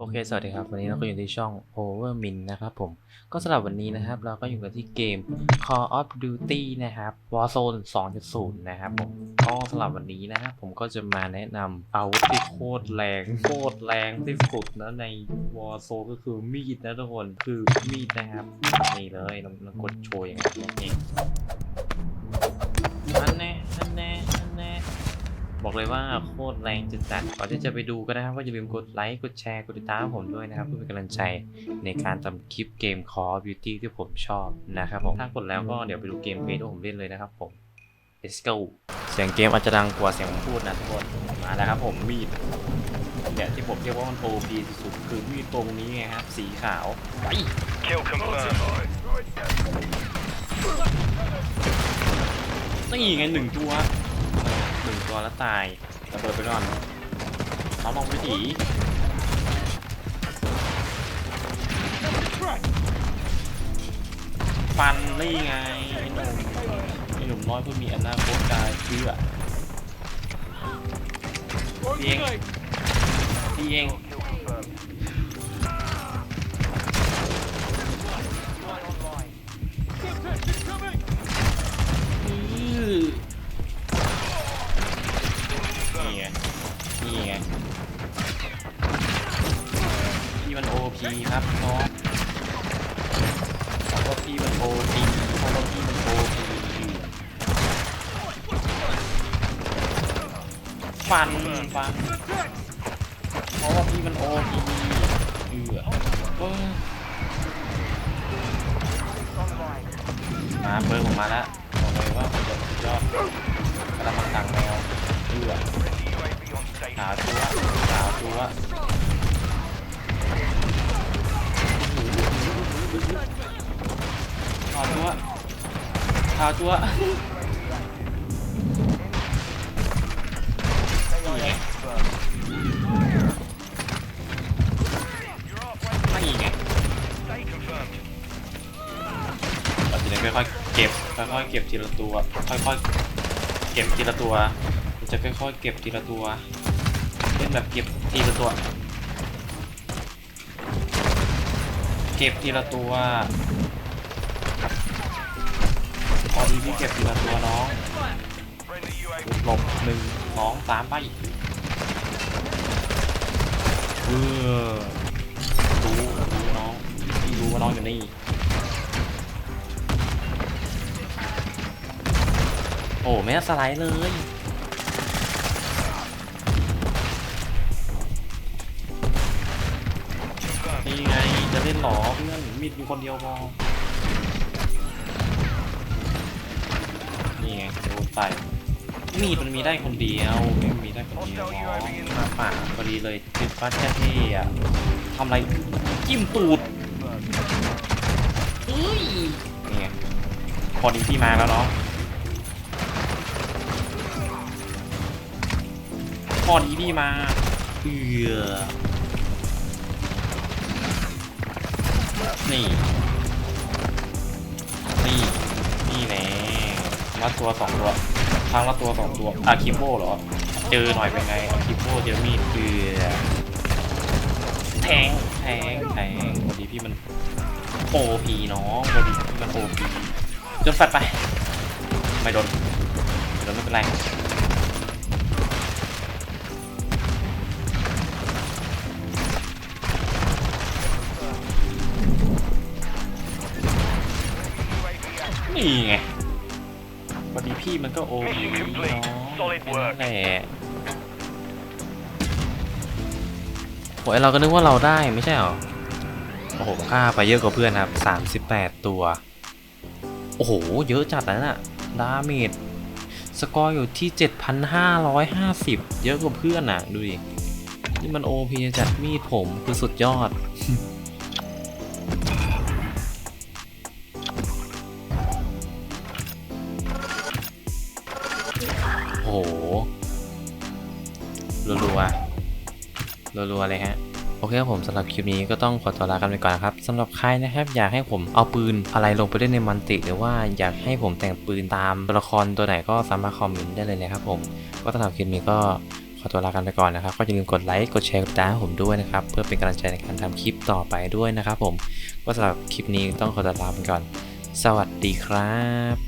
โอเค สวัสดีครับ วันนี้เราก็อยู่ที่ช่อง Overmin นะครับผม ก็สำหรับวันนี้นะครับ เราก็อยู่กันที่เกม Call of Duty นะครับ Warzone 2.0 นะครับผม ก็สำหรับวันนี้นะครับผมก็จะมาแนะนำอาวุธที่โคตรแรง โคตรแรงที่สุดนะใน Warzone ก็คือมีดนะทุกคน คือมีดนะครับ นี่เลยเราเรากดโชว์อย่างนี้นี่นั่นแน่นั่นแน่นั่นแน่ บอกเลยว่าโคตรแรงจัดจัดก่อนที่จะไปดูก็นะครับก็อย่าลืมกดไลค์กดแชร์กดติดตามผมด้วยนะครับเพื่อเป็นกำลังใจในการทำคลิปเกม Call of Duty ที่ผมชอบนะครับผมถ้ากดแล้วก็เดี๋ยวไปดูเกมเพลย์ที่ผมเล่นเลยนะครับผม let's go เสียงเกมอาจจะดังกว่าเสียงผมพูดนะทุกคนมาแล้วครับผมมีดเนี่ยที่ผมเรียกว่ามันโ p สุดๆคือมีดตรงนี้ไงครับสีขาวไป Kill confirmed. นี่ไงหนึ่งตัว หนึ่งตัวแล้วตายระเบิดไปก่อนเราลองไปถีฟันนี่ไงไอ้หนุ่มไอ้หนุ่มน้อยเพื่อมีอนาคตกายเชื่อพี่เองพี่เอง นี่ไงพี่มันโอพีครับน้องเพราะว่าพี่มันโอพีเพราะว่าพี่มันโอพีฟันฟันเพราะว่าพี่มันโอพีเอือมาเบอร์ผมมาแล้วบอกเลยว่าผมจะสุดยอด on station. ขาวจัวขาวจัวขาวจัวขาวจัวนี่ไม่ไงเราจะได้ค่อยๆเก็บค่อยๆเก็บทีละตัวค่อยๆเก็บทีละตัวเราจะค่อยๆเก็บทีละตัว เล่นแบบเก็บทีละตัว เก็บทีละตัวพอดีพี่เก็บทีละตัวน้องหลบหนึ่งสองสามไปเออรู้รู้น้องพี่รู้ว่าน้องอยู่นี่โอ้ไม่สไลด์เลย จะเล่นหรอเพื่อนมิดมีคนเดียวพอนี่ไงโดนใส่มีดมันมีได้คนเดียวไม่มีได้คนเดียวอ๋อป่าพอดีเลยคือฟัดแค่เท่อะทำอะไรจิ้มตูดอุ้ยนี่ไงพอดีพี่มาแล้วเนาะพอดีพี่มาเอือ นี่ นี่ นี่แน่ละตัวสองตัวครั้งละตัวสองตัวอาคิโบเหรอ เจอหน่อยเป็นไงอาคิโบเจอมีดเกลือแทงแทงแทงพอดีพี่มันโอพีน้องพอดีพี่มันโอพีจนแฟดไป ไม่โดนไม่โดนไม่เป็นไร นี่ไงพอดีพี่มันก็โอพี Mission น้ complete. อง Solid work. แค่นั้นแหละโอ้ยเราก็นึกว่าเราได้ไม่ใช่หรอ โอ้โหค่าไปเยอะกว่าเพื่อนครับ 38 ตัว โอ้โห เยอะจัดแล้วน่ะ ดาเมจสกอร์อยู่ที่ 7,550 เยอะกว่าเพื่อนน่ะ ดูดิ นี่มันโอพีจัดมีดผมคือสุดยอด หรัวๆรัวๆเลยฮะโอเคครับผมสำหรับคลิปนี้ก็ต้องขอตัวลากันไปก่อนนะครับสำหรับใครนะครับ อยากให้ผมเอาปืนอะไรลงไปเล่นในมันติ หรือว่าอยากให้ผมแต่งปืนตามตัวละครตัวไหนก็สามารถคอมเมนต์ได้เลยนะครับผมก็สำหรับคลิปนี้ก็ขอตัวลากันไปก่อนนะครับ ก็อย่าลืมกดไลค์กดแชร์กดติดตามผมด้วยนะครับ เพื่อเป็นกำลังใจในการทำคลิปต่อไปด้วยนะครับผมก็สำหรับคลิปนี้ต้องขอตัวลาไปก่อน สวัสดีครับ